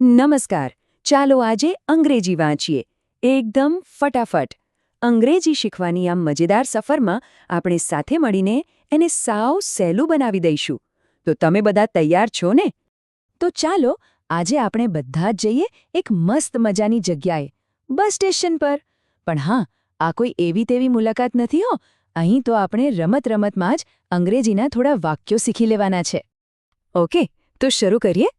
નમસ્કાર. ચાલો આજે અંગ્રેજી વાંચીએ. એકદમ ફટાફટ. અંગ્રેજી શીખવાની આ મજેદાર સફરમાં આપણે સાથે મળીને એને સાવ સહેલું બનાવી દઈશું. તો તમે બધા તૈયાર છો ને? તો ચાલો આજે આપણે બધા જ જઈએ એક મસ્ત મજાની જગ્યાએ, બસ સ્ટેશન પર. પણ હા, આ કોઈ એવી તેવી મુલાકાત નથી હો. અહીં તો આપણે રમત રમતમાં જ અંગ્રેજીના થોડા વાક્યો શીખી લેવાના છે. ઓકે, તો શરૂ કરીએ.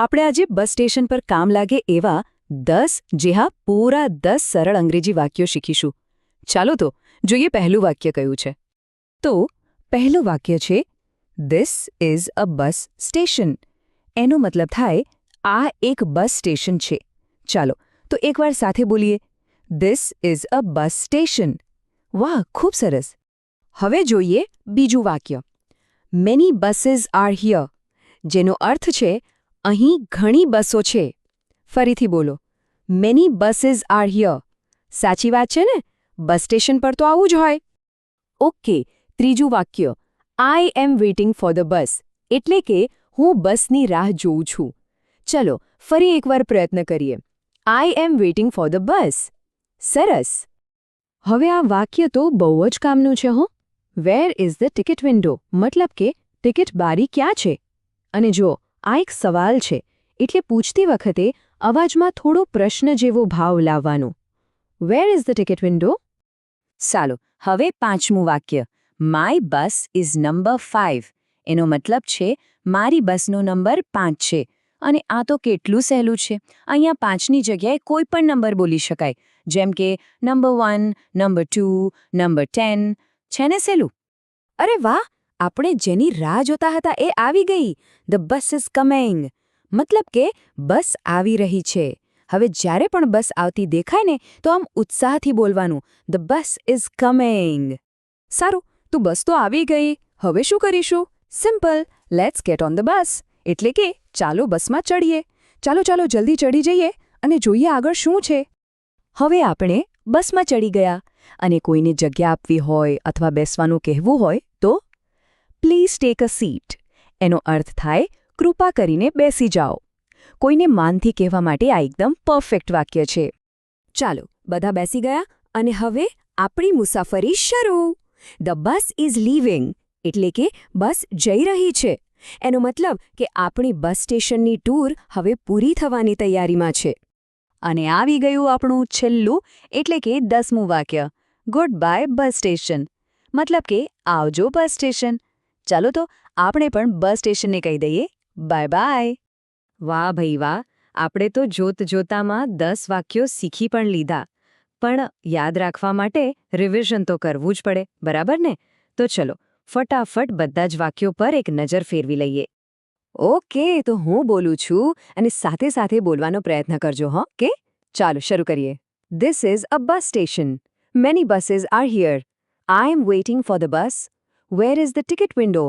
આપણે આજે બસ સ્ટેશન પર કામ લાગે એવા દસ, જે હા પૂરા દસ સરળ અંગ્રેજી વાક્યો શીખીશું. ચાલો તો, જોઈએ પહેલું વાક્ય કયું છે. તો, પહેલું વાક્ય છે this is a bus station એનો મતલબ થાય, આ એક બસ સ્ટેશન છે. ચાલો, તો એકવાર સાથે બોલીએ. This is a bus station વાહ, ખૂબ સરસ. હવે જોઈએ બીજું વાક્ય. મેની બસીસ આર હિયર જેનો અર્થ છે અહીં ઘણી બસો છે. ફરીથી બોલો મેની બસીસ આર હિયર સાચી વાત છે ને? બસ સ્ટેશન પર તો આવું જ હોય. ઓકે ત્રીજું વાક્ય I am waiting for the bus એટલે કે, હું બસની રાહ જોઉં છું. ચલો, ફરી એકવાર પ્રયત્ન કરીએ. I am waiting for the bus સરસ. હવે આ વાક્ય તો બહુ જ કામનું છે હો. Where is the ticket window મતલબ કે, ટિકિટ બારી ક્યાં છે? અને જો આ એક સવાલ છે, એટલે પૂછતી વખતે અવાજમાં થોડો પ્રશ્ન જેવો ભાવ લાવવાનો. Where is the ticket window ચાલો, હવે પાંચમું વાક્ય. My bus is number five એનો મતલબ છે, મારી બસનો નંબર પાંચ છે. અને આ તો કેટલું સહેલું છે. અહીંયા પાંચની જગ્યાએ કોઈ પણ નંબર બોલી શકાય. જેમ કે number one number two number ten છે ને સહેલું? અરે વાહ! આપણે જેની રાહ જોતા હતા એ આવી ગઈ. ધ બસ ઇઝ કમિંગ મતલબ કે બસ આવી રહી છે. હવે જ્યારે પણ બસ આવતી દેખાય ને, તો આમ ઉત્સાહથી બોલવાનું ધ બસ ઇઝ કમિંગ સારું, તું બસ તો આવી ગઈ. હવે શું કરીશું? Simple let's get on the bus એટલે કે, ચાલો બસમાં ચડીએ. ચાલો ચાલો, જલ્દી ચડી જઈએ અને જોઈએ આગળ શું છે. હવે આપણે બસમાં ચડી ગયા. અને કોઈને જગ્યા આપવી હોય અથવા બેસવાનું કહેવું હોય તો પ્લીઝ ટેક અ સીટ એનો અર્થ થાય, કૃપા કરીને બેસી જાઓ. કોઈને માનથી કહેવા માટે આ એકદમ પરફેક્ટ વાક્ય છે. ચાલો, બધા બેસી ગયા અને હવે આપણી મુસાફરી શરૂ. ધ બસ ઇઝ લીવિંગ એટલે કે બસ જઈ રહી છે. એનો મતલબ કે આપણી બસ સ્ટેશનની ટૂર હવે પૂરી થવાની તૈયારીમાં છે. અને આવી ગયું આપણું છેલ્લું, એટલે કે દસમું વાક્ય. Goodbye bus station. મતલબ કે આવજો બસ સ્ટેશન. ચાલો તો આપણે પણ બસ સ્ટેશનને કહી દઈએ. Bye bye. વાહ ભાઈ વાહ, આપણે તો જોત જોતામાં દસ વાક્યો શીખી પણ લીધા. પણ યાદ રાખવા માટે રિવિઝન તો કરવું જ પડે, બરાબર ને? તો ચલો, ફટાફટ બધા જ વાક્યો પર એક નજર ફેરવી લઈએ. ઓકે, તો હું બોલું છું અને સાથે સાથે બોલવાનો પ્રયત્ન કરજો હો કે ચાલો, શરૂ કરીએ. This is a bus station many buses are here I am waiting for the bus where is the ticket window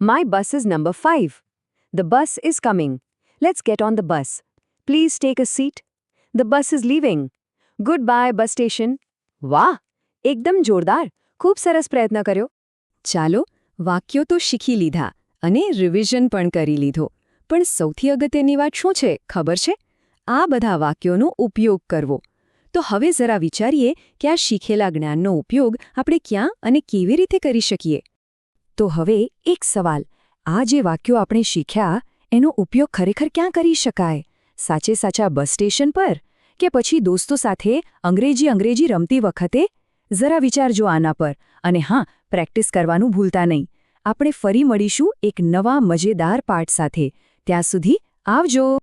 my bus is number five the bus is coming Let's get on the bus. Please take a seat. The bus is leaving. Goodbye, bus station. વાહ એકદમ જોરદાર ખૂબ સરસ પ્રયત્ન કર્યો ચાલો વાક્યો તો શીખી લીધા અને રિવિઝન પણ કરી લીધો પણ સૌથી અગત્યની વાત શું છે ખબર છે આ બધા વાક્યોનો ઉપયોગ કરવો તો હવે જરા વિચારીએ કે આ શીખેલા જ્ઞાનનો ઉપયોગ આપણે ક્યાં અને કેવી રીતે કરી શકીએ. તો હવે એક સવાલ. આ જે વાક્યો આપણે શીખ્યા, એનો ઉપયોગ ખરેખર ક્યાં કરી શકાય? સાચે સાચા બસ સ્ટેશન પર? કે પછી દોસ્તો સાથે અંગ્રેજી અંગ્રેજી રમતી વખતે? જરા વિચારજો આના પર. અને હા, પ્રેક્ટિસ કરવાનું ભૂલતા નહીં. આપણે ફરી મળીશું એક નવા મજેદાર પાઠ સાથે. ત્યાં સુધી આવજો.